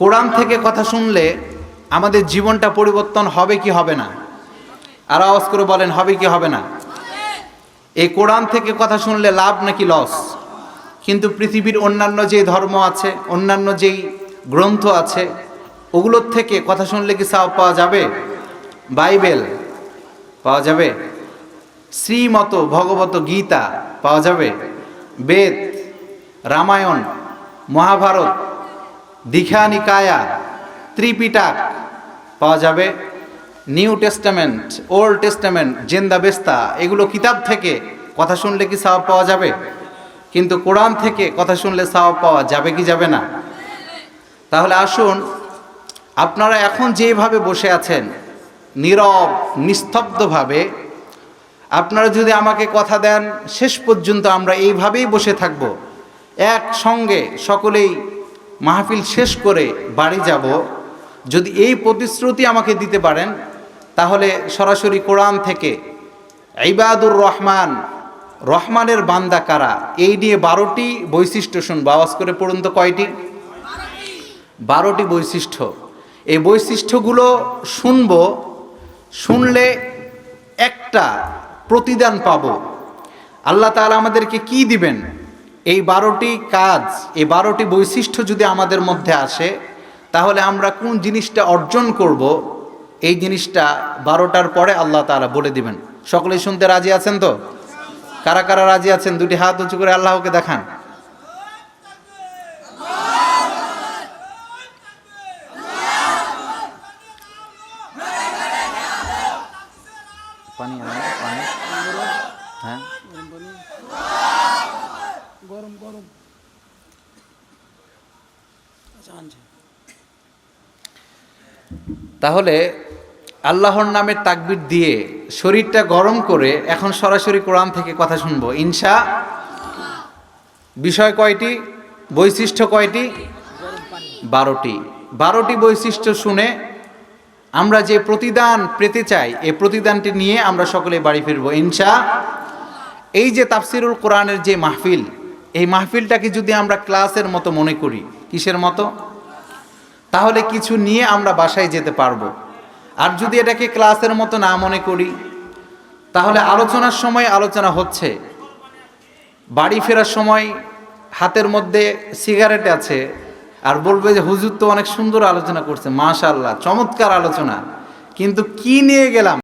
কোরআন থেকে কথা শুনলে আমাদের জীবনটা পরিবর্তন হবে কি হবে না? আর আওয়াজ করে বলেন, হবে কি হবে না? এই কোরআন থেকে কথা শুনলে লাভ নাকি লস? কিন্তু পৃথিবীর অন্যান্য যে ধর্ম আছে, অন্যান্য যেই গ্রন্থ আছে, ওগুলোর থেকে কথা শুনলে কি সাপ পাওয়া যাবে? বাইবেল পাওয়া যাবে? শ্রীমত ভগবত গীতা পাওয়া যাবে? বেদ, রামায়ণ, মহাভারত দীঘা নিকায়া, ত্রিপিটাক পাওয়া যাবে। New Testament, Old Testament, Zend Avesta, এগুলো কিতাব থেকে কথা শুনলে কি সাওয়াব পাওয়া যাবে? কিন্তু কোরআন থেকে কথা শুনলে সাওয়াব পাওয়া যাবে কি যাবে না? তাহলে আসুন, আপনারা এখন যেভাবে বসে আছেন, নীরব, নিস্তব্ধভাবে, আপনারা যদি আমাকে কথা দেন, শেষ পর্যন্ত আমরা এইভাবেই বসে থাকব। একসঙ্গে সকলেই মাহফিল শেষ করে বাড়ি যাব, যদি এই প্রতিশ্রুতি আমাকে দিতে পারেন, তাহলে সরাসরি কোরআন থেকে, ইবাদুর রহমান, রহমানের বান্দা কারা? এই নিয়ে বারোটি বৈশিষ্ট্য শুনব। আওয়াজ করে পড়ুন তো কয়টি? বারোটি বৈশিষ্ট্য। এই বৈশিষ্ট্যগুলো শুনব, শুনলে একটা প্রতিদান পাব। আল্লাহ তাআলা আমাদেরকে কি দিবেন? এই বারোটি কাজ, এই বারোটি বৈশিষ্ট্য যদি আমাদের মধ্যে আসে, তাহলে আমরা কোন জিনিসটা অর্জন করব? এই জিনিসটা বারোটার পরে আল্লাহ তাআলা বলে দিবেন। সকলেই শুনতে রাজি আছেন তো? কারা কারা রাজি আছেন? দুটি হাত উঁচু করে আল্লাহকে দেখান। পানি হ্যাঁ। গরম গরম। আচ্ছা তাহলে আল্লাহর নামের তাকবির দিয়ে শরীরটা গরম করে এখন সরাসরি কোরআন থেকে কথা শুনব। ইনশা বিষয় কয়টি? বৈশিষ্ট্য কয়টি? বারোটি। বারোটি বৈশিষ্ট্য শুনে আমরা যে প্রতিদান পেতে চাই এই প্রতিদানটি নিয়ে আমরা সকলে বাড়ি ফিরবো। ইনশা এই যে তাফসিরুল কোরআনের যে মাহফিল এই মাহফিলটাকে যদি আমরা ক্লাসের মতো মনে করি, কিসের মতো? তাহলে কিছু নিয়ে আমরা বাসায় যেতে পারব। আর যদি এটাকে ক্লাসের মতো না মনে করি, তাহলে আলোচনার সময় আলোচনা হচ্ছে। বাড়ি ফেরার সময় হাতের মধ্যে সিগারেট আছে, আর বলবে যে, হুজুর তো অনেক সুন্দর আলোচনা করছে, মাশাআল্লাহ, চমৎকার আলোচনা। কিন্তু কি নিয়ে গেলাম?